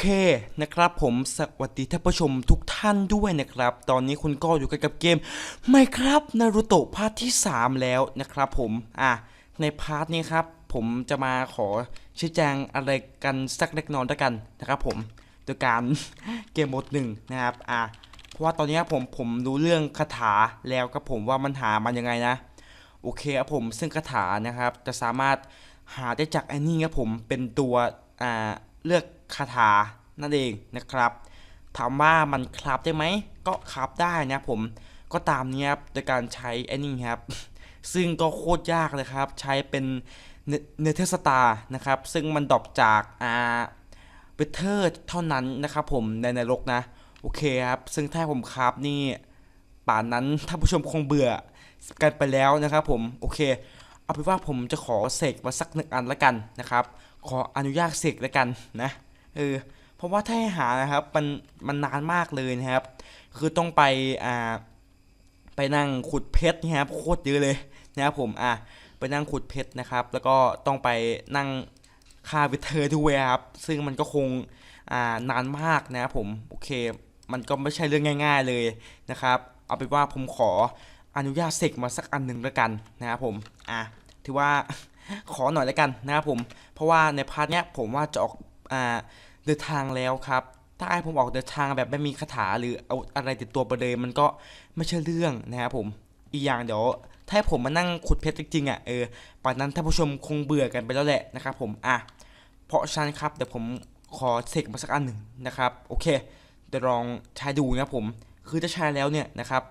เคนะครับผมสวัสดีท่านผู้ชมทุกท่านด้วยนะครับ ตอนนี้คุณก็อยู่กันกับเกมไม่ครับนารูโตะพาร์ทที่ 3 แล้วนะครับผมอะในพาร์ทนี้ครับ ผมจะมาขอชี้แจงอะไรกันสักเล็กน้อยด้วยกันนะครับผมโดยการเกมหมดหนึ่งนะครับอะเพราะว่าตอนนี้ผมผมรู้เรื่องคาถาแล้วครับผมว่ามันหามันยังไงนะ โอเคครับผมซึ่งคาถานะครับ จะสามารถหาได้จากไอ้นี่ครับผมเป็นตัวอ่าเลือก คาถานั่นเองนะครับถามว่ามันคราฟได้ไหม ก็คราฟได้นะผมก็ตามเนี้ยครับโดยการใช้ไอ้นี่ครับ ซึ่งก็โคตรยากเลยครับ ใช้เป็นเนเธอร์สตาร์นะครับ ซึ่งมันดรอปจากอ่าเวเทอร์เท่านั้นนะครับผมในนรกนะ โอเคครับ ซึ่งถ้าผมคราฟนี่ ป่านนั้นท่านผู้ชมคงเบื่อกันไปแล้วนะครับผม โอเค เอาเป็นว่าผมจะขอเสกมาสักหนึ่งอันละกันนะครับ ขออนุญาตเสกละกันนะ เออเพราะว่าถ้าหานะครับมันมันนานมากเลยนะครับ คือต้องไปอ่าไปนั่งขุดเพชรนะครับโคตรเยอะเลยนะครับผมอะไปนั่งขุดเพชรนะครับ แล้วก็ต้องไปนั่งค่าวิเทอร์ด้วยครับซึ่งมันก็คงอ่านานมากนะครับผมโอเค มันก็ไม่ใช่เรื่องง่าย ๆเลยนะครับ เอาเป็นว่าผมขออนุญาตเสกมาสักอันหนึ่งแล้วกันนะครับผมอะถือว่าขอหน่อยแล้วกันนะครับผม เพราะว่าในพาร์ทเนี้ยผมว่าจะออก เดินทางแล้วครับ ถ้าให้ผมออกเดินทางแบบไม่มีคาถาหรือเอาอะไรติดตัวไปเลยมันก็ไม่ใช่เรื่องนะครับผมอีกอย่างเดี๋ยวถ้าให้ผมมานั่งขุดเพชรจริงๆอะเออป่านนั้นท่านผู้ชมคงเบื่อกันไปแล้วแหละนะครับผมอะเพราะฉะนั้นครับเดี๋ยวผมขอเสกมาสักอันหนึ่งนะครับโอเคเดี๋ยวลองใช้ดูนะผมคือจะใช้แล้วเนี่ยนะครับ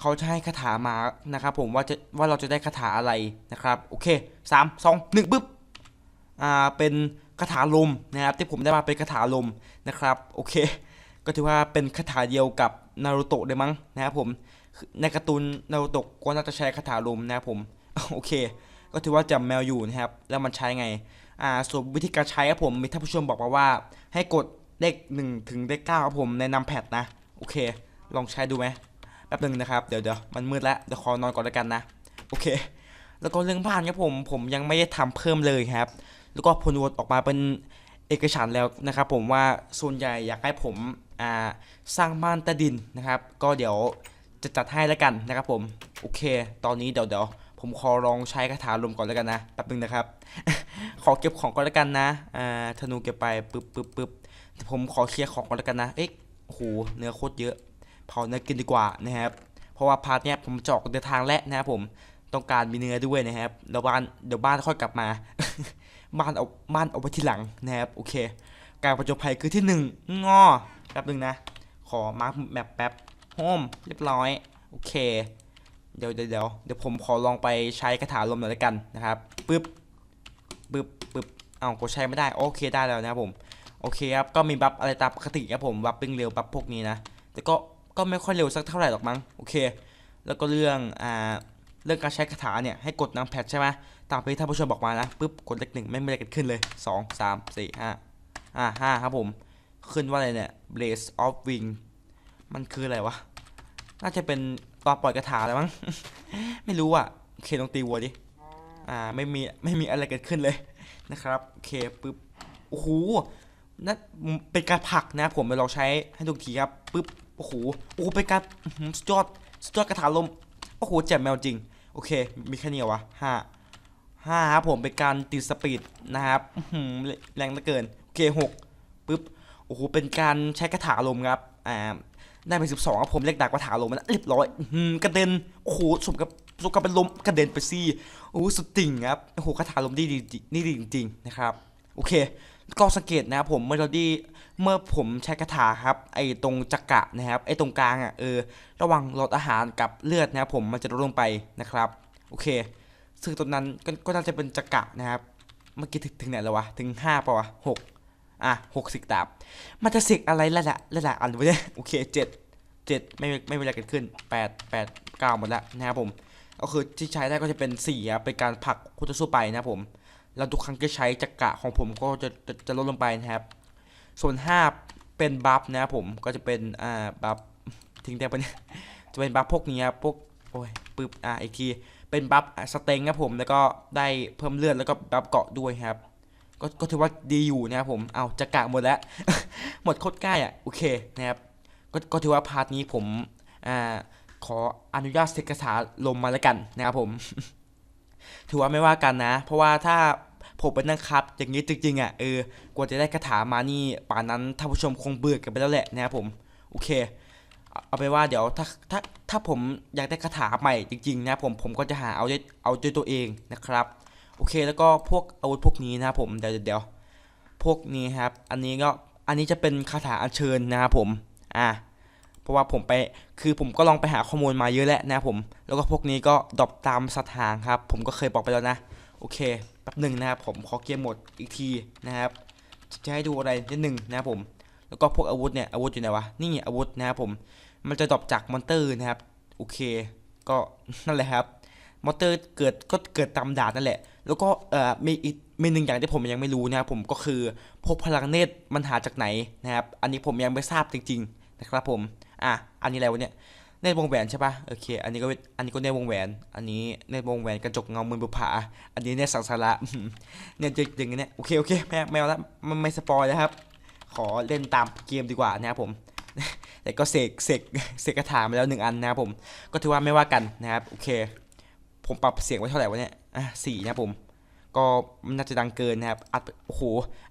เขาจะให้คาถามานะครับผมว่าจะว่าเราจะได้คาถาอะไรนะครับโอเคสามสองหนึ่งปึ๊บอ่าเป็น คาถาลมนะครับที่ผมได้มาเป็นคาถาลมนะครับโอเค ก็ถือว่าเป็นคาถาเดียวกับนารูโตะเลยมั้งนะครับผมในการ์ตูนนารูโตะก็น่าจะใช้คาถาลมนะครับผมโอเค ก็ถือว่าจำแมวอยู่นะครับแล้วมันใช้ไงอ่าส่วนวิธีการใช้ครับผมมีท่านผู้ชมบอกมาว่า ให้กดเลขหนึ่งถึงเลขเก้าครับผมในนำแพดนะโอเค ลองใช้ดูไหมแป๊บหนึ่งนะครับเดี๋ยวเดี๋ยวมันมืดแล้วเดี๋ยวขอนอนก่อนแล้วกันนะโอเค แล้วก็เรื่องบ้านครับผมผมยังไม่ได้ทำเพิ่มเลยครับ แล้วก็ผลโหวตออกมาเป็นเอกฉันแล้วนะครับผมว่าส่วนใหญ่อยากให้ผมสร้างบ้านใต้ดินนะครับ ก็เดี๋ยวจะจัดให้แล้วกันนะครับผมโอเค ตอนนี้เดี๋ยวเดี๋ยวผมขอลองใช้คาถาลมก่อนแล้วกันนะแป๊บหนึงนะครับ ขอเก็บของก่อนแล้วกันนะอ่าธนูเก็บไปปึ๊บปึ๊บปึ๊บผมขอเคลียร์ของก่อนแล้วกันนะเอ๊ะโหเนื้อโคตรเยอะเผาเนื้อกินดีกว่านะครับเพราะว่าพาร์ทเนี้ยผมจะอกเดินทางแล้วนะครับผมต้องการมีเนื้อด้วยนะครับเดี๋ยวบ้านเดี๋ยวบ้านค่อยกลับมา บ้านเอาบ้านเอาไว้ทีหลังนะครับโอเค การประจบภัยคือที่หนึ่งงอแป๊บหนึงนะ ขอมาร์คแมปแป๊บโฮมเรียบร้อยโอเค เดี๋ยวเดี๋ยวเดี๋ยวผมขอลองไปใช้คาถาลมหน่อยละกันนะครับปึ๊บปึ๊บปึ๊บเอ้าก็ใช้ไม่ได้โอเคได้แล้วนะครับผมโอเคครับก็มีบัฟอะไรตามปกติครับผมบัฟปิ้งเร็วบัฟพวกนี้นะแต่ก็ก็ไม่ค่อยเร็วสักเท่าไหร่หรอกมั้งโอเค แล้วก็เรื่องอ่าเรื่องการใช้คาถาเนี่ยให้กดนำแพดใช่ไหม ตามที่ท่านผู้ชมบอกมานะปุ๊บกดเลขหนึ่งไม่มีอะไรเกิดขึ้นเลยสองสามสี่ห้าอ่าห้าครับผม ขึ้นว่าอะไรเนี่ย Blaze of Wing มันคืออะไรวะ น่าจะเป็นตอนปล่อยคาถาแล้วมั้ง ไม่รู้อะโอเคลองตีวัวดิ อ่า ไม่มี ไม่มีอะไรเกิดขึ้นเลยนะครับโอเคปุ๊บ โอ้โหนั่นเป็นการผลักนะผมไปลองใช้ให้ดูกทีครับปุ๊บ โอ้โห โอ้โห เป็นการหือสุดยอดสุดยอดกระถาลม โอ้โห แจ่มแมวจริง โอเค มีแค่นี้เหรอวะห้า ห้าครับผมเป็นการตีสปีดนะครับแรงเหลือเกินโอเคหกปุ๊บโอ้โหเป็นการใช้กระถาลมครับอ่าได้เป็นสิบสองครับผมเล็กดักกระถาลมมันเรียบร้อยกระเด็นโอ้โหสมกับสมกับเป็นลมกระเด็นไปซี่โอ้โหสุดติ่งครับโอ้โหคาถาลมดีดีนี่ดีจริงๆนะครับโอเคก็สังเกตนะครับผมเมื่อเราดีเมื่อผมใช้คาถาครับไอ้ตรงจักระนะครับไอ้ตรงกลางอะเออระว่างหลอดอาหารกับเลือดนะครับผมมันจะลดลงไปนะครับโอเค ซึ่งตรงนั้นก็ก็น่าจะเป็นจักระนะครับ เมื่อกี้ถึงถึงไหนแล้ววะ ถึงห้าป่าวะหกอะหกสิกดาบ มันจะสิกอะไรละละละละอันวะเนี่ยโอเคเจ็ดเจ็ดไม่ไม่มีอะไรเกิดขึ้นแปดแปดเก้าหมดแล้วนะครับผม ก็คือที่ใช้ได้ก็จะเป็นสี่ครับเป็นการผลักคู่ต่อสู้ไปนะครับผมแล้วทุกครั้งที่ใช้จักระของผมก็จะจะจะลดลงไปนะครับ ส่วน5เป็นบัฟนะครับผมก็จะเป็นอ่าบัฟทิ้งได้ปเนี่ยจะเป็นบัฟพวกนี้ครับพวกโอ้ยปึ๊บอ่าอีกที เป็นบัฟสเต็งครับผมแล้วก็ได้เพิ่มเลือดแล้วก็บัฟเกาะด้วยครับ ก็ก็ถือว่าดีอยู่นะครับผมเอาจะกะหมดแล้ว หมดโคตรใกล้อะโอเคนะครับก็ก็ถือว่าพาร์ทนี้ผมอ่าขออนุญาตเสกคาถาลมมาแล้วกันนะครับผม ถือว่าไม่ว่ากันนะ เพราะว่าถ้าผมเป็นนักครับ อย่างนี้จริงๆอะเออกว่าจะได้คาถามานี่ป่านนั้นท่านผู้ชมคงเบื่อกันไปแล้วแหละนะครับผม โอเค เอาไปว่าเดี๋ยวถ้าถ้าถ้าผมอยากได้คาถาใหม่จริงๆนะผมผมก็จะหาเอาด้วยเอาด้วยตัวเองนะครับ โอเคแล้วก็พวกอาวุธพวกนี้นะผมเดี๋ยวเดี๋ยวพวกนี้ครับ อันนี้ก็อันนี้จะเป็นคาถาอัญเชิญนะครับผมอ่าเพราะว่าผมไปคือผมก็ลองไปหาข้อมูลมาเยอะแล้วนะผม แล้วก็พวกนี้ก็ดรอปตามสถานครับ ผมก็เคยบอกไปแล้วนะ โอเคแป๊บหนึ่งนะครับผมขอเกมหมดอีกทีนะครับจะให้ดูอะไรนิดหนึ่งนะครับผม แล้วก็พวกอาวุธเนี่ยอาวุธอยู่ไหนวะนี่อาวุธนะครับผมมันจะดรอปจากมอนเตอร์นะครับโอเค ก็นั่นแหละครับมอนเตอร์เกิดก็เกิดตามดานนั่นแหละ แล้วก็เอ่อมีอีกมีหนึ่งอย่างที่ผมยังไม่รู้นะครับผมก็คือพวกพลังเนตรมันหาจากไหนนะครับอันนี้ผมยังไม่ทราบจริงๆนะครับผมอะอันนี้อะไรวะเนี่ยเนตรวงแหวนใช่ปะโอเค อันนี้ก็อันนี้ก็เนตรวงแหวน อันนี้เนตรวงแหวนกระจกเงามือบุผาอันนี้เนตรสังสาระเนี่ยจะอย่างนี้เนี่ยโอเคโอเคไม่ไม่เอาละมันไม่สปอยนะครับ ขอเล่นตามเกมดีกว่านะครับผมแต่ก็เสกเสกเสกกระถามาแล้วหนึ่งอันนะครับผมก็ถือว่าไม่ว่ากันนะครับโอเค ผมปรับเสียงไว้เท่าไหร่วะเนี่ยอะสี่นะครับผม ก็มันน่าจะดังเกินนะครับอัดโอ้โห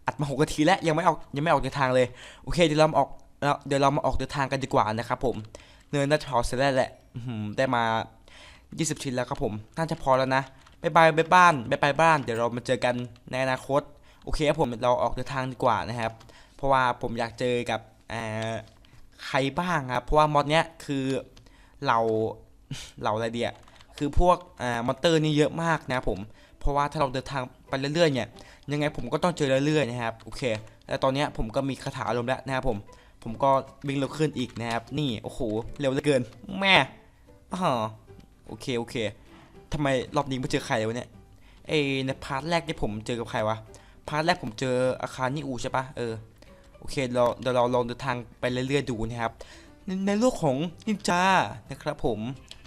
อัดมาหกนาทีแล้วยังไม่ออกยังไม่ออกเดินทางเลยโอเคเดี๋ยวเราออกเราเดี๋ยวเรามาออกเดินทางกันดีกว่านะครับผมเนินน่าจะพอเสร็จแล้วแหละได้มา 20 ชิ้นแล้วครับผมน่าจะพอแล้วนะบายบายบายบ้านบายบายบ้าน เดี๋ยวเรามาเจอกันในอนาคต โอเคครับผมเราออกเดินทางดีกว่านะครับ ราะว่าผมอยากเจอกับใครบ้างครับ เพราะว่ามอดเนี้ยคือเราเราอะไรเดียคือพวกอมอนเตอร์นี่เยอะมากนะผม เพราะว่าถ้าเราเดินทางไปเรื่อยๆเนี่ย ยังไงผมก็ต้องเจอเรื่อยๆนะครับ โอเค แล้วตอนเนี้ยผมก็มีคาถาอารมแล้วนะครับผม ผมก็วิ่งเร็วขึ้นอีกนะครับ นี่ โอ้โห เร็วเหลือเกิน แม่อ๋อโอเค โอเคทำไมรอบนี้ไม่เจอใครเลยวะเนี่ย เอยในพาร์ทแรกที่ผมเจอกับใครวะ พาร์ทแรกผมเจออาคารนี่อูใช่ปะเออ โอเคเราเดี๋ยวเราลองเดินทางไปเรื่อยๆดูนะครับ ในในโลกของนินจานะครับผม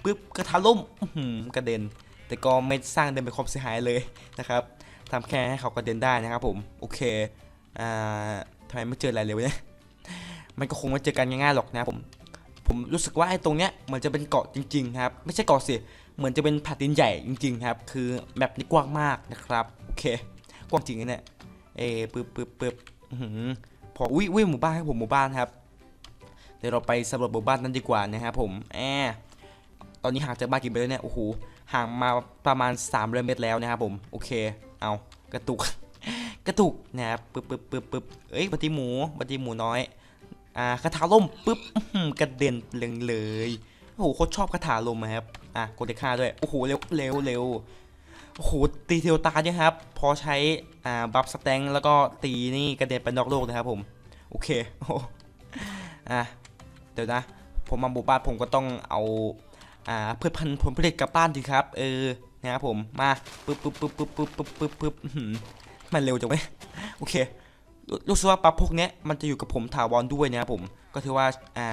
ปึ๊บกระทะล่มอื้อหือกระเด็น แต่ก็ไม่สร้างเดินเป็นความเสียหายเลยนะครับทำแค่ให้เขากระเด็นได้นะครับผมโอเคอ่าทำไมไม่เจออะไรเลยวะเนี่ยมันก็คงไม่เจอกันง่ายๆหรอกนะผมผมรู้สึกว่าไอ้ตรงเนี้ยเหมือนจะเป็นเกาะจริงๆครับ ไม่ใช่เกาะสิเหมือนจะเป็นแผ่นดินใหญ่จริง ๆ ครับ คือแมปนี้กว้างมากนะครับโอเคกว้างจริงนะเนี่ยเอยปึ๊บปึ๊บปึ๊บอื้อหือ พออุ้ยอุ้ยหมู่บ้านครับผมหมู่บ้านครับเดี๋ยวเราไปสำรวจหมู่บ้านนั้นดีกว่านะครับผมแอบตอนนี้ห่างจากบ้านกี่เมตรแล้วเนี่ยโอ้โหห่างมาประมาณ300เมตรแล้วนะครับผมโอเค เอากระตุกกระตุกนะครับปึ๊บปึ๊บปึ๊บปึ๊บเอ้ยบัตติหมูบัตติหมูน้อยอ่าคาถาลมปึ๊บกระเด็นเลงเลยโอ้โหโคตรชอบคาถาลมอะครับอะกดเลขห้าด้วยโอ้โหเร็วเร็วเร็ว โอ้โหตีเทวตาเนี่ยครับ พอใช้อ่าบัฟสแตงแล้วก็ตีนี่กระเด็นไปนอกโลกนะครับผม โอเคโอ้อะเดี๋ยวนะ ผมมาบุบ้านผมก็ต้องเอาอ่าพืชพันธุ์ผลผลิตกลับบ้านดีครับ เออนะครับผมมาปึ๊บปึ๊บปึ๊บปึ๊บปึ๊บปึ๊บปึ๊บปึ๊บมันเร็วจังเว้ยโอเครู้สึกว่าปั๊บพวกเนี้ยมันจะอยู่กับผมถาวรด้วยนะครับผมก็ถือว่าอ่า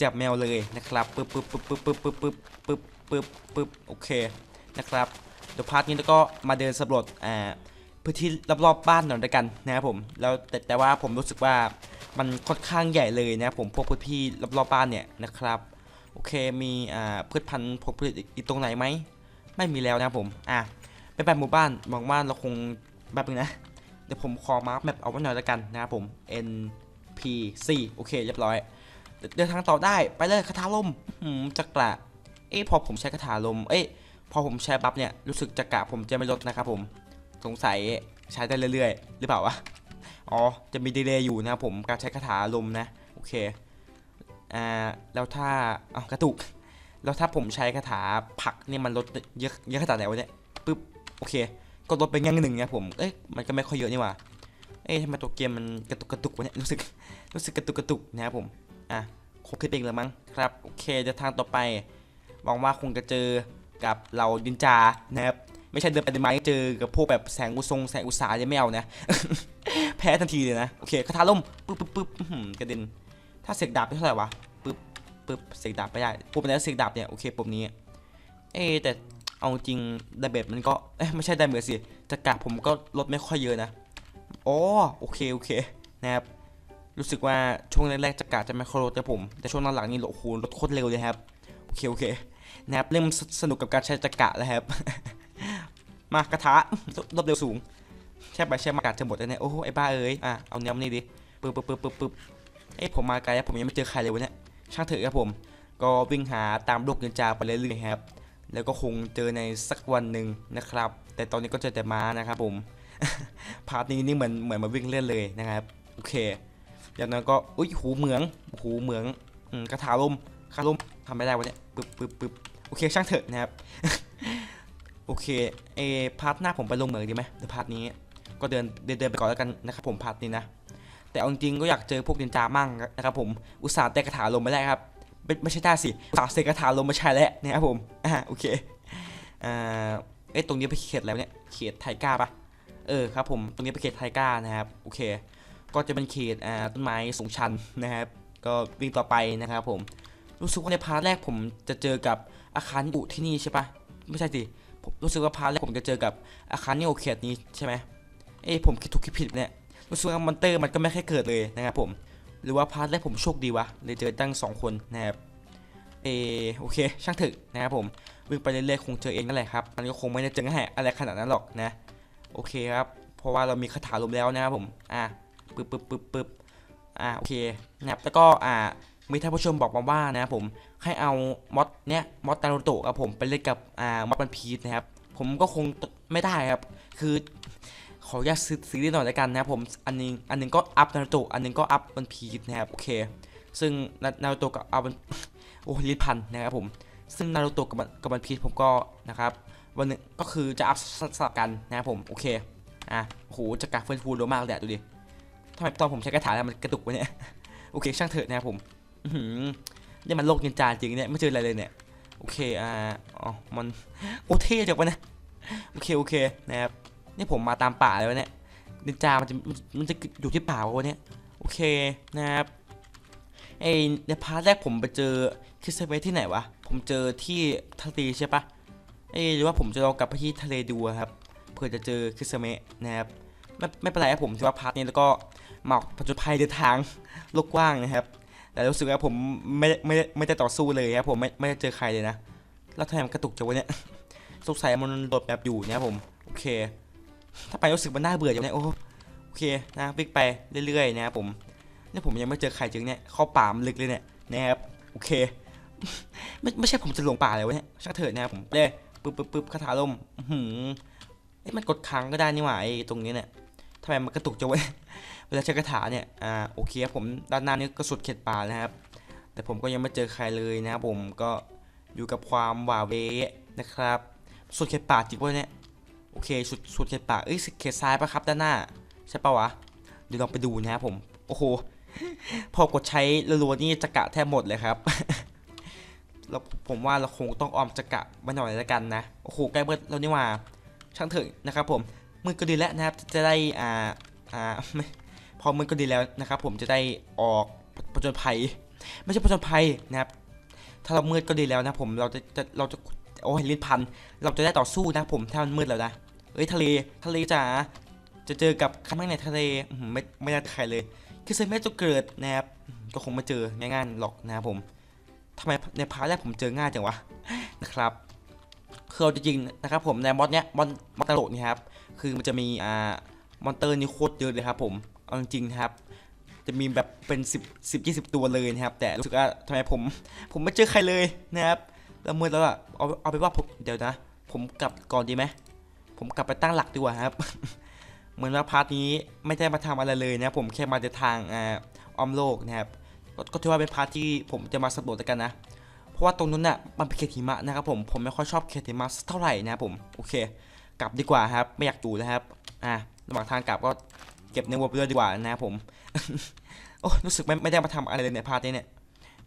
จับแมวเลยนะครับปึ๊บปึ๊บปึ๊บปึ๊บปึ๊บปึ๊บปึ๊บปึ๊บปึ๊บโอเคนะครับ เดี๋ยวพาร์ทนี้แล้วก็มาเดินสำรวจอ่าพื้นที่รอบๆบ้านหน่อยด้วยกันนะครับผมแล้วแต่แต่ว่าผมรู้สึกว่ามันค่อนข้างใหญ่เลยนะครับผมพวกพื้นที่รอบๆบ้านเนี่ยนะครับโอเคมีอ่าพืชพันธุ์ผลผลิตอีกตรงไหนไหมไม่มีแล้วนะครับผมอะไปแบบหมู่บ้านหวังว่าเราคงแบบนึงนะเดี๋ยวผมขอมาร์คแมปเอาไว้หน่อยแล้วกันนะครับผม NPC โอเคเรียบร้อย เดินทางต่อได้ไปเลยคาถาลมจักระเอ้พอผมใช้คาถาลมเอ้ พอผมใช้บัฟเนี่ยรู้สึกจักระผมจะไม่ลดนะครับผมสงสัยใช้ได้เรื่อยๆ หรือเปล่าวะอ๋อจะมีดีเลย์อยู่นะครับผมการใช้คาถาลมนะโอเคอ่าแล้วถ้าเอากระตุกแล้วถ้าผมใช้คาถาผักนี่มันลดเยอะเยอะขนาดไหนวะเนี่ยปึ๊บโอเค ก็ลดไปแง่หนึ่งนะผมเอ้ยมันก็ไม่ค่อยเยอะนี่หว่าเอ้ยทำไมตัวเกมมันกระตุกกระตุกวะเนี่ยรู้สึกรู้สึกกระตุกกระตุกนะครับผมอะคงขึ้นไปอีกแล้วมั้งครับโอเคเดี๋ยวทางต่อไปหวังว่าคงจะเจอ กับเราดินจานะครับไม่ใช่เดินไปเดินมาเจอกับพวกแบบแสงอุทรงแสงอุตสาจะไม่เอานะ แพ้ทันทีเลยนะ โอเคคาถาล่มปึ๊บปึ๊บปึ๊บกระเด็น ถ้าเสกดาบได้เท่าไหร่วะปึ๊บปึ๊บเสกดาบไปได้ปุ่มไหนเสกดาบเนี่ยโอเคปุ่มนี้ เอ้แต่เอาจริงไดเบตมันก็เอ้ยไม่ใช่ไดเบตสิจักระผมก็ลดไม่ค่อยเยอะนะอ๋อโอเคโอเคนะครับรู้สึกว่าช่วงแรกๆจักระจะไม่ค่อยลดแต่ผม แต่ช่วงหลังๆนี่โอ้โหลดโคตรเร็วเลยครับโอเคโอเค นะครับเริ่มสสนุกกับการใช้จักระแล้วครับ มากระทะรอบเร็วสูงแช่ไปแช่มากาศจะหมดแล้วเนี่ยโอ้โหไอ้บ้าเอ้ยอะเอาเนี้ยมานี่ดิปึ๊บปึ๊บปึ๊บปึ๊บปึ๊บเอ้ผมมาไกลแล้วผมยังไม่เจอใครเลยวะเนี่ยช่างเถอะครับผม ก็วิ่งหาตามโลกนินจาไปเรื่อยๆครับ แล้วก็คงเจอในสักวันหนึ่งนะครับ แต่ตอนนี้ก็เจอแต่ม้านะครับผมพาร์ทนี้นี่เหมือนเหมือนมาวิ่งเล่นเลยนะครับโอเคอย่างนั้นก็อุ้ยหูเหมืองหูเหมืองกระถาลมคาลมทำไม่ได้วะเนี่ย ปึ๊บปึ๊บปึ๊บโอเคช่างเถอะนะครับ โอเคเอพาร์ทหน้าผมไปลงเหมืองดีไหมเดี๋ยวพาร์ทนี้ก็เดินเดินเดินไปก่อนแล้วกันนะครับผมพาร์ทนี้นะ แต่เอาจริงก็อยากเจอพวกนินจามั่งนะครับผมอุตส่าห์แต่กระถาลมไม่ได้ครับไม่ไม่ใช่ได้สิอุตส่าห์เซกระถาลมมาใช้แล้วนะครับผมอ่าโอเคอ่าเอ้ตรงนี้ไปเขตอะไรวเนี่ยเขตไทก้าปะเออครับผมตรงนี้ไปเขตไทก้านะครับโอเค ก็จะเป็นเขตอ่าต้นไม้สูงชันนะครับ ก็วิ่งต่อไปนะครับผม รู้สึกว่าในพาร์ทแรกผมจะเจอกับอาคารอุที่นี่ใช่ปะไม่ใช่สิผมรู้สึกว่าพาร์ทแรกผมจะเจอกับอาคารนิอุเขตนี้ใช่ไหมเอ้ผมคิดถูกคิดผิดเนี่ยรู้สึกว่ามอนเตอร์มันก็ไม่ค่อยเกิดเลยนะครับผมหรือว่าพาร์ทแรกผมโชคดีวะเลยเจอตั้งสองคนนะครับเออโอเค ช่างถึกนะครับผมวิ่งไปเรื่อยๆคงเจอเองนั่นแหละครับมันก็คงไม่ได้เจอง่ายอะไรขนาดนั้นหรอกนะ โอเคครับเพราะว่าเรามีคาถาลมแล้วนะครับผมอะปึ๊บปึ๊บปึ๊บปึ๊บอ่าโอเคนะครับแล้วก็อ่า มีท่านผู้ชมบอกมาว่านะครับผมให้เอามอดเนี้ยมอดนารูโตะครับผมไปเล่นกับอ่ามอดวันพีชนะครับผมก็คงไม่ได้ครับ คือขออนุญาตซื้อซื้อนิดหน่อยล้วกันนะครับผมอันนึงอันหนึงก็อัพนารูโตะอันหนึงก็อัพวันพีชนะครับโอเค ซึ่งนารูโตะกับอัพวันโอ้ลิพันนะครับผมซึ่งนารูโตะกับกับวันพีชผมก็นะครับวันหนึงก็คือจะอัพสลับกันนะครับผมโอเคอะโหจะกราฟเฟื่องฟูเร็วมากเลยอะดูดิทำไมตอนผมใช้กระถางแล้วมันกระตุกวะเนี่ยโอเคช่างเถอะนะครับผม นี่มันโลกนินจาจริงเนี่ยไม่เจออะไรเลยเนี่ยโอเคอ่าอ๋อมันโอเท่จังวะนี่ยโอเคโอเคนะครับนี่ผมมาตามป่าเลยวะเนี่ยนินจามันจะมันจะอยู่ที่ป่าวะเนี่ยโอเคนะครับไอในพาร์ทแรกผมไปเจอคิสเซเวที่ไหนวะผมเจอที่ทะเลใช่ปะเอยหรือว่าผมจะลองกลับไปที่ทะเลดูครับเพื่อจะเจอคิสเซเมะนะครับไม่ไม่เป็นไรครับผมถือว่าพาร์ทนี้แล้วก็หมอกผจญภัยเดินทางโลกกว้างนะครับ แต่รู้สึกว่าผมไม่ไม่ไม่ได้ต่อสู้เลยครับผมไม่ไม่ได้เจอใครเลยนะแล้วทำไมมันกระตุกจังวะเนี่ยสงสัยมันโดดแบบอยู่นะครับผมโอเค ถ้าไปรู้สึกมันน่าเบื่ออย่างเนี้ยโอ้โอเคนะวิ่งไปเรื่อยๆนะครับผมเนี่ยผมยังไม่เจอใครจริงเนี่ยเข้าป่ามลึกเลยเนี่ยนะครับโอเค ไม่ไม่ใช่ผมจะหลงป่าเลยวะเนี่ยช่างเถิดนะครับผมเลยปึ๊บปึ๊บปึ๊บคาถาลมหือเอ๊ะมันกดค้างก็ได้นี่หว่าไอ้ตรงนี้เนี่ยทำไมมันกระตุกจังวะเวลาใช้กระถาเนี่ย อ่า โอเคครับผมด้านหน้านี้ก็สุดเข็ดป่านะครับ แต่ผมก็ยังไม่เจอใครเลยนะครับผม ก็อยู่กับความหวาเวนะครับ สุดเข็ดป่าจริงวะเนี่ย โอเค สุด สุดเข็ดป่าเอ้ยเข็ดซ้ายปะครับด้านหน้า ใช่ปะวะ เดี๋ยวลองไปดูนะครับผม โอ้โห พอกดใช้รัวๆนี่จะกะแทบหมดเลยครับแล้วผมว่าเราคงต้องออมจะกะไว้หน่อยแล้วกันนะ โอ้โห ใกล้เบิร์ดแล้วนี่หว่าช่างเถอะนะครับผมมือก็ดีแล้วนะครับ จะได้ อ่า อ่าไพอมือก็ดีแล้วนะครับ ผมจะได้ออกผจญภัย ไม่ใช่ผจญภัยนะครับ ถ้าเรามืดก็ดีแล้วนะผมเราจะจะเราจะโอ้ยลิ้นพัน เราจะได้ต่อสู้นะผมถ้ามันมืดแล้วนะเอ้ยทะเลทะเลจ๋าจะเจอกับใครบ้างในทะเลไม่ไม่ได้ใครเลย คือเซนไม่จะเกิดนะครับก็คงไม่เจอง่ายๆหรอกนะครับผมทำไมในพาร์ทแรกผมเจอง่ายจังวะนะครับคือเอาจริงๆนะครับผมในมอดเนี้ยมอนมอนตลกนี่ครับคือมันจะมีอ่ามอนเตอร์นี่โคตรเยอะเลยครับผม เอาจริงนะครับ จะมีแบบเป็น 10 10 20 ตัวเลยนะครับ แต่รู้สึกว่าทำไมผม ผมไม่เจอใครเลยนะครับแล้วมืดแล้วอะเอาเอาไปว่าผมเดี๋ยวนะ ผมกลับก่อนดีไหมผมกลับไปตั้งหลักดีกว่าครับ เหมือนว่าพาร์ทนี้ไม่ได้มาทำอะไรเลยนะผมแค่มาในทางอ่าอ้อมโลกนะครับก็ถือว่าเป็นพาร์ทที่ผมจะมาสำรวจด้วกันนะ เพราะว่าตรงนู้นน่ะมันเป็นเขตหิมะนะครับผมผมไม่ค่อยชอบเขตหิมะเท่าไหร่นะครับผมโอเค กลับดีกว่าครับ ไม่อยากดูแล้วครับอะระหว่างทางกลับก็ เก็บในวัวไปด้วยดีกว่านะครับผม โอ้รู้สึกไม่ไม่ได้มาทำอะไรเลยในพาร์ทนี้เนี่ย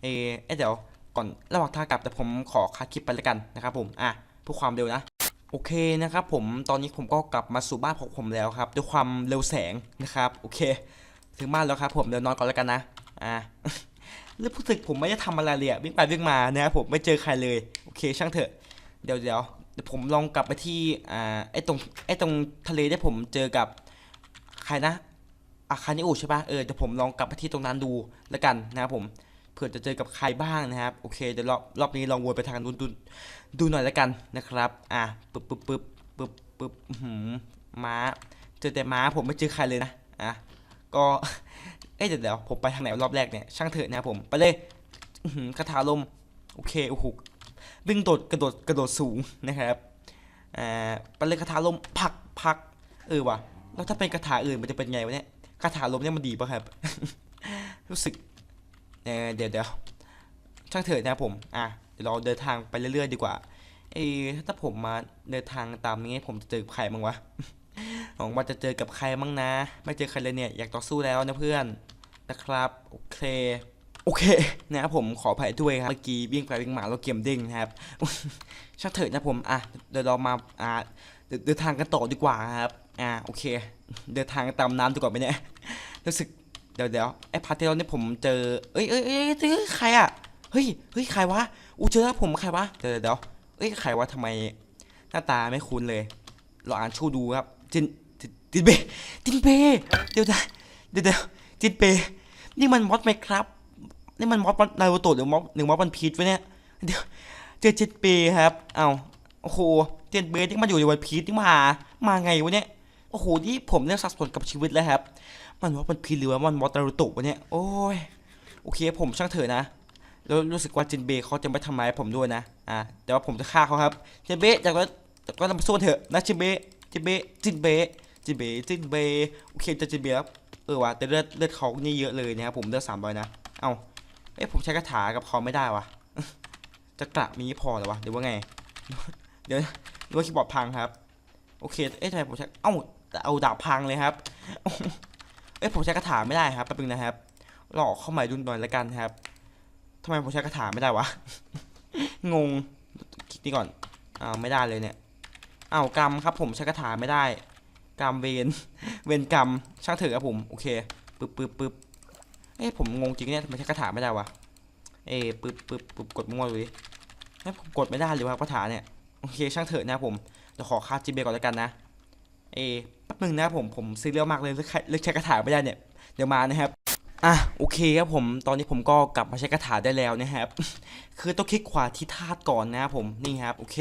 เอเอเดี๋ยวก่อนระหว่างทางกลับแต่ผมขอคัดคลิปไปแล้วกันนะครับผมอะเพื่อความเร็วนะโอเคนะครับผมตอนนี้ผมก็กลับมาสู่บ้านของผมแล้วครับ ด้วยความเร็วแสงนะครับโอเค ถึงบ้านแล้วครับ ผมเดี๋ยวนอนก่อนแล้วกันนะอะเรื่องพูดถึงผมไม่ได้ทำอะไรเลยวิ่งไปวิ่งมานะครับผมไม่เจอใครเลยโอเค ช่างเถอะเดี๋ยวเดี๋ยวเดี๋ยวผมลองกลับไปที่อ่าไอ้ตรงไอ้ตรงทะเลที่ผมเจอกับ ใครนะอาคารนิอุใช่ปะเออเดี๋ยวผมลองกลับไปที่ตรงนั้นดูแล้วกันนะครับผมเผื่อจะเจอกับใครบ้างนะครับโอเคเดี๋ยวรอบรอบนี้ลองวนไปทางนู้นดูดูหน่อยแล้วกันนะครับอะปึ๊บปึ๊บปึ๊บปึ๊บปึ๊บหือม้าเจอแต่ม้าผมไม่เจอใครเลยนะอะก็เอ้ยเดี๋ยวเดี๋ยวผมไปทางไหนรอบแรกเนี่ยช่างเถอะนะครับผมไปเลยหือคาถาลมโอเคโอ้โหวิ่งโดดกระโดดกระโดดสูงนะครับอ่าไปเลยคาถาลมผักผักเออว่ะ แล้วถ้าเป็นคาถาอื่นมันจะเป็นไงวะเนี่ยคาถาลมเนี่ยมันดีป่ะครับ รู้สึกเเดี๋ยวเดี๋ยวช่างเถอะนะผมอะเดี๋ยวเราเดินทางไปเรื่อยๆดีกว่าเออถ้าผมมาเดินทางตามนี้ผมจะเจอใครบ้างวะหวังว่าจะเจอกับใครบ้างนะ ไม่เจอใครเลยเนี่ยอยากต่อสู้แล้วนะเพื่อนนะครับ โอเค โอเคนะครับผมขออภัยด้วยครับเมื่อกี้วิ่งไปวิ่งมาแล้วเกมเด้งนะครับช่างเถอะนะผมอะเดี๋ยวเรามาอ่าเดินเดินทางกันต่อดีกว่าครับอ่าโอเค เดินทางตามน้ำดีกว่าไหมเนี่ยรู้สึกเดี๋ยวเดี๋ยวไอ้พาร์ทที่แล้วเนี่ยผมเจอเอ้ยเอ้ยเอ้ยเอ้ยใครอะเฮ้ยเฮ้ยใครวะอู้เจอแล้วผมใครวะเดี๋ยวเดี๋ยวเอ้ยใครวะทำไมหน้าตาไม่คุ้นเลยเราอ่านชื่อดูครับจินจินเบจินเบเดี๋ยวเดี๋ยวเดี๋ยวจินเบนี่มันมอสไหมครับ นี่มันมอสนารูโตะหรือมอสหรือมอสวันพีชวะเนี่ยเดี๋ยวเจอจินเบครับ เอ้าโอ้โหเจินเบนี่มาอยู่ในวันพีชนี่มา มาไงวะเนี่ย โอ้โหนี่ผมเนี่ยสับสนกับชีวิตแล้วครับ มันว่ามันพีหรือว่ามันมอตารุโตะวะเนี่ย โอ้ย โอเคผมช่างเถอะนะ แล้วรู้สึกว่าเจนเบย์เขาจะไม่ทำร้ายผมด้วยนะ อ่า แต่ว่าผมจะฆ่าเขาครับ เจนเบย์จากนั้นจากก็มาสู้เถอะนะเจนเบย์จินเบย์จินเบย์จินเบย์จินเบย์โอเคจะจินเบย์ครับเออว่ะแต่เลือดเลือดเขานี่เยอะเลยนะครับผมเลือดสามร้อยนะ เอ้า เอ้ยผมใช้คาถากับเขาไม่ได้วะจะกระมีพอหรอวะหรือว่าไง เดี๋ยวหรือว่าคีย์บอร์ดพังครับ โอเค เอ๊ะทำไมผมใช้เอ้าเอาดาบพังเลยครับ เอ้ยผมใช้คาถาไม่ได้ครับแป๊บนึงนะครับหลอกเข้าใหม่ดูหน่อยล้วกันครับทำไมผมใช้คาถาไม่ได้วะ งงคิดนี่ก่อนอ้าวไม่ได้เลยเนี่ยอ้าวกรรมครับ ผมใช้คาถาไม่ได้กรรมเวนเวนกรรมช่างเถอะครับผม โอเคปึ๊บปึ๊บปึ๊บ เอ้ผมงงจริงเนี่ยทำไมใช้คาถาไม่ได้วะ เอ้ปึ๊บปึ๊บปึ๊บกดมั่วเลยเอ้ผมกดไม่ได้เลยว่ะคาถาเนี่ย โอเคช่างเถอะนะผมเดี๋ยวขอคาจิเบก่อนแล้วกันนะ เอแป๊บนึงนะผมผมซีเรียลมากเลยเลือกใช้เลือกใช้คาถาไม่ได้เนี่ย เดี๋ยวมานะครับอะโอเคครับผมตอนนี้ผมก็กลับมาใช้คาถาได้แล้วนะครับ คือต้องคลิกขวาที่ธาตุก่อนนะครับผมนี่ครับโอเค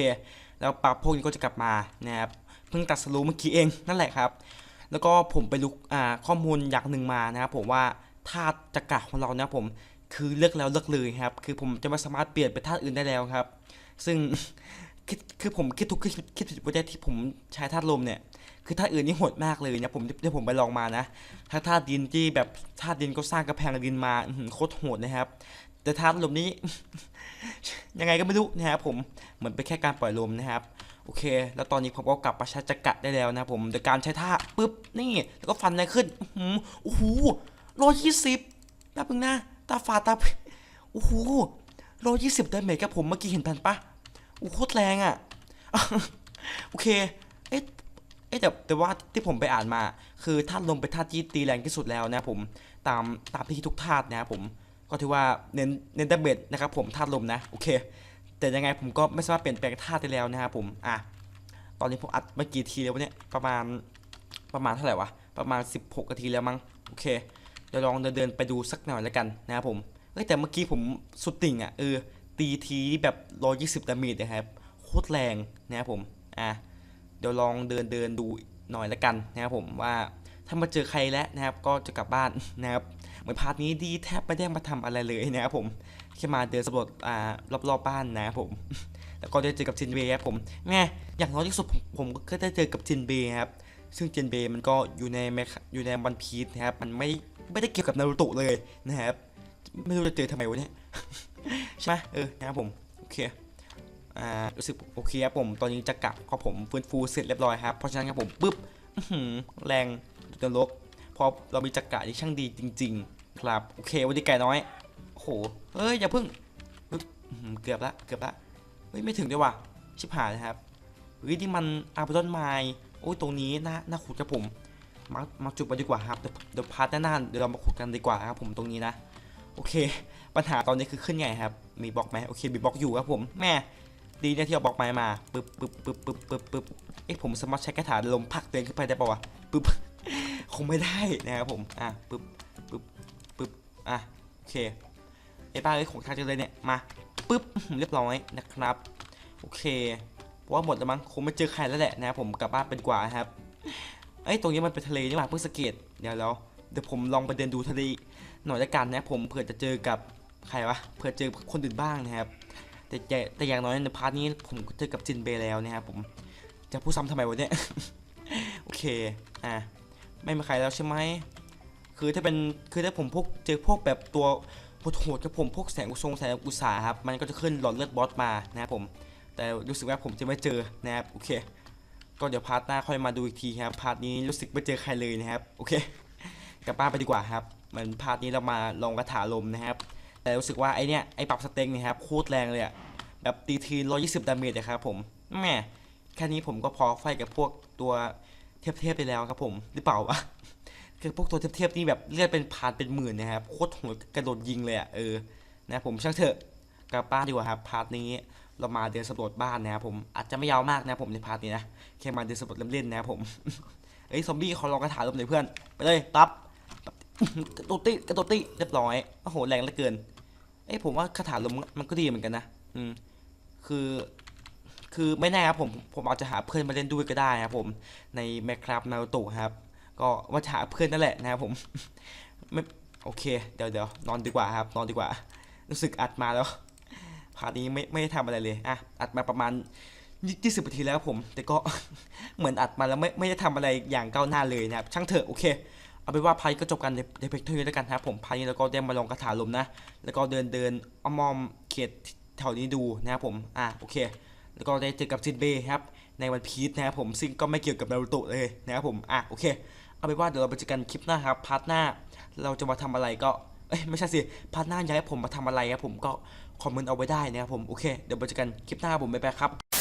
แล้วปรับพวกนี้ก็จะกลับมานะครับเพิ่งตัดสรู้เมื่อกี้เองนั่นแหละครับ แล้วก็ผมไปรู้อ่าข้อมูลอย่างหนึ่งมานะครับผมว่า ธาตุจักระของเรานะผม คือเลือกแล้วเลือกเลยครับ คือผมจะไม่สามารถเปลี่ยนเป็นธาตุอื่นได้แล้วครับ ซึ่งคือผมคิดทุกคิดคิดผิดประเด็นที่ผมใช้ธาตุลมเนี่ย คือธาตุอื่นนี่โหดมากเลยนะผมที่ผมไปลองมานะถ้าธาตุดินที่แบบธาตุดินก็สร้างกระแพงดินมาโคตรโหดนะครับ แต่ธาตุลมนี้ ยังไงก็ไม่รู้นะครับผมเหมือนเป็นแค่การปล่อยลมนะครับ โอเค แล้วตอนนี้ผมก็กลับมาใช้จักระได้แล้วนะผมโดยการใช้ท่าปุ๊บนี่แล้วก็ฟันอะไรขึ้นโอ้โห ร้อยยี่สิบแป๊บนึงนะ ตาฝาดตาโอ้โหร้อยยี่สิบเดเมจครับผมเมื่อกี้เห็นทันปะโอ้โหโคตรแรงอะ โอเค เอ๊ะเอ๊ะแต่แต่ว่าที่ผมไปอ่านมา คือธาตุลมเป็นธาที่ตีแรงที่สุดแล้วนะครับผมตามตามที่ทุกธานะครับผมก็ถือว่าเน้นเน้นดาเมจนะครับผมธาลมนะโอเค แต่ยังไงผมก็ไม่สามารถเปลี่ยนแปลงธาได้แล้วนะครับผมอะตอนนี้ผมอัดมากี่ทีแล้ววะเนี่ยประมาณประมาณเท่าไหร่วะประมาณ 16นาทีแล้วมั้งโอเค เดี๋ยวลองเดินเดินไปดูสักหน่อยแล้วกันนะครับผมเอ้แต่เมื่อกี้ผมสุดติ่งอะเออตีทีแบบ120ดาเมจนะครับโคตรแรงนะครับผมอะเดี๋ยวลองเดินเดินดูหน่อยละกันนะครับผมว่าถ้ามาเจอใครแล้วนะครับก็จะกลับบ้านนะครับเหมือนพาร์ทนี้ดีแทบไม่ได้มาทำอะไรเลยนะครับผมแค่มาเดินสำรวจอ่ารอบๆบ้านนะครับผมแล้วก็ได้เจอกับจินเบย์ครับผมแง่อย่างน้อยที่สุดผมผมก็ได้เจอกับจินเบย์ครับซึ่งจินเบย์มันก็อยู่ในแมคอยู่ในวันพีซนะครับมันไม่ ไม่ได้เกี่ยวกับนารูโตะเลยนะครับ ไม่รู้จะเจอทำไมวะเนี่ย ใช่ไหมเออนะครับผมโอเคอ่ารู้สึกโอเคครับผมตอนนี้จะกลับก็ผมฟื้นฟูเสร็จเรียบร้อยครับเพราะฉะนั้นครับผมปุ๊บอื้อหือแรงนลกพอเรามีจักระที่ช่างดีจริง ๆ ครับโอเควันนี้ไก่น้อยโอ้โหเฮ้ยอย่าเพิ่งปึ๊บเกือบละเกือบละเฮ้ยไม่ถึงด้วยว่ะชิบหายนะครับเฮ้ยที่มันอาร์บดอนไมล์โอ้ยตรงนี้น่าน่าขุดครับผม มามาจุดไปดีกว่าครับเดี๋ยวพาร์ทหน้าเดี๋ยวเรามาขุดกันดีกว่าครับผมตรงนี้นะ โอเค ปัญหาตอนนี้คือขึ้นไงครับ มีบล็อกไหมโอเคมีบล็อกอยู่ครับผมแม่ดีเนี่ยที่เอาบล็อกไม้มาปึ๊บปึ๊บปึ๊บปึ๊บปึ๊บปึ๊บเอ๊ะผมสามารถใช้คาถาลมผลักตัวเองขึ้นไปได้ปะวะปึ๊บคงไม่ได้นะครับผมอะปึ๊บปึ๊บปึ๊บอะโอเคไอ้ป้าเอ้ยของทางจังเลยเนี่ยมาปึ๊บเรียบร้อยนะครับ โอเคเพราะว่าหมดแล้วมั้งคงไม่เจอใครแล้วแหละนะครับผมกลับบ้านเป็นกว่าครับ เอ้ยตรงนี้มันเป็นทะเลนี่หว่าเพิ่งสังเกตเดี๋ยวแล้วเดี๋ยวผมลองไปเดินดูทะเลหน่อยละกันนะผมเผื่อจะเจอกับใครวะเผื่อเจอคนอื่นบ้างนะครับ แต่แต่อย่างน้อยในพาร์ทนี้ผมเจอกับจินเบย์แล้วนะครับผมจะพูดซ้ำทำไมวะเนี่ยโอเคอะไม่มีใครแล้วใช่ไหมคือถ้าเป็นคือถ้าผมพวกเจอพวกแบบตัวโหดๆกับผมพวกแสงอุทรงแสงอุตสาหครับมันก็จะขึ้นหลอดเลือดบอสมานะครับผมแต่รู้สึกว่าผมจะไม่เจอนะครับโอเค ก็เดี๋ยวพาร์ทหน้าค่อยมาดูอีกทีครับพาร์ทนี้รู้สึกไม่เจอใครเลยนะครับโอเคกลับบ้านไปดีกว่าครับเหมือนพาร์ทนี้เรามาลองกระถาลมนะครับ แต่รู้สึกว่าไอเนี้ยไอปรับสเต็งเนี่ยครับโคตรแรงเลยอะแบบตีทีร้อยยี่สิบดาเมจนะครับผมแหม่แค่นี้ผมก็พอไฟกับพวกตัวเทพๆไปแล้วครับผมหรือเปล่าวะคือพวกตัวเทพๆนี่แบบเลือดเป็นพันเป็นหมื่นนะครับโคตรโหดกระโดดยิงเลยอะเออนะผมช่างเถอะกลับบ้านดีกว่าครับพาร์ทนี้ เรามาเดินสำรวจบ้านนะครับผมอาจจะไม่ยาวมากนะผมในพาร์ทนี้นะแค่มาเดินสำรวจเล่นๆนะครับผมเอ้ยซอมบี้ขอลองกระถางลมหน่อยเพื่อนไปเลยปั๊บกระโดดตีกระโดดตีเรียบร้อยโอ้โหแรงเหลือเกินเอ้ยผมว่าคาถาลมมันก็ดีเหมือนกันนะอืมคือคือไม่แน่ครับผมผมอาจจะหาเพื่อนมาเล่นด้วยก็ได้ครับผมในแมคครับนารูโตะครับ ก็ว่าจะหาเพื่อนนั่นแหละนะครับผมไม่โอเค เดี๋ยวเดี๋ยวนอนดีกว่าครับ นอนดีกว่า รู้สึกอัดมาแล้ว พาร์ทนี้ไม่ไม่ได้ทำอะไรเลยอะอัดมาประมาณยี่สิบนาทีแล้วผม แต่ก็เหมือนอัดมาแล้วไม่ไม่ได้ทำอะไรอย่างก้าวหน้าเลยนะครับ ช่างเถอะโอเค เอาเป็นว่าพายก็จบกันในในเพลงเท่านี้แล้วกันครับผมพายนี้แล้วก็ได้มาลองคาถาลมนะ แล้วก็เดินเดินอ้อมๆเขตแถวนี้ดูนะครับผม อะโอเค แล้วก็ได้เจอกับจินเบย์ครับ ในวันพีชนะครับผมซึ่งก็ไม่เกี่ยวกับนารูโตะเลยนะครับผม อะโอเค เอาเป็นว่าเดี๋ยวเราไปเจอกันคลิปหน้าครับพาร์ทหน้า เราจะมาทำอะไรก็ เอ้ยไม่ใช่สิ พาร์ทหน้าอยากให้ผมมาทำอะไรครับผมก็ คอมเมนต์เอาไว้ได้นะครับผม โอเค เดี๋ยวไปเจอกันคลิปหน้าผมไปไปครับ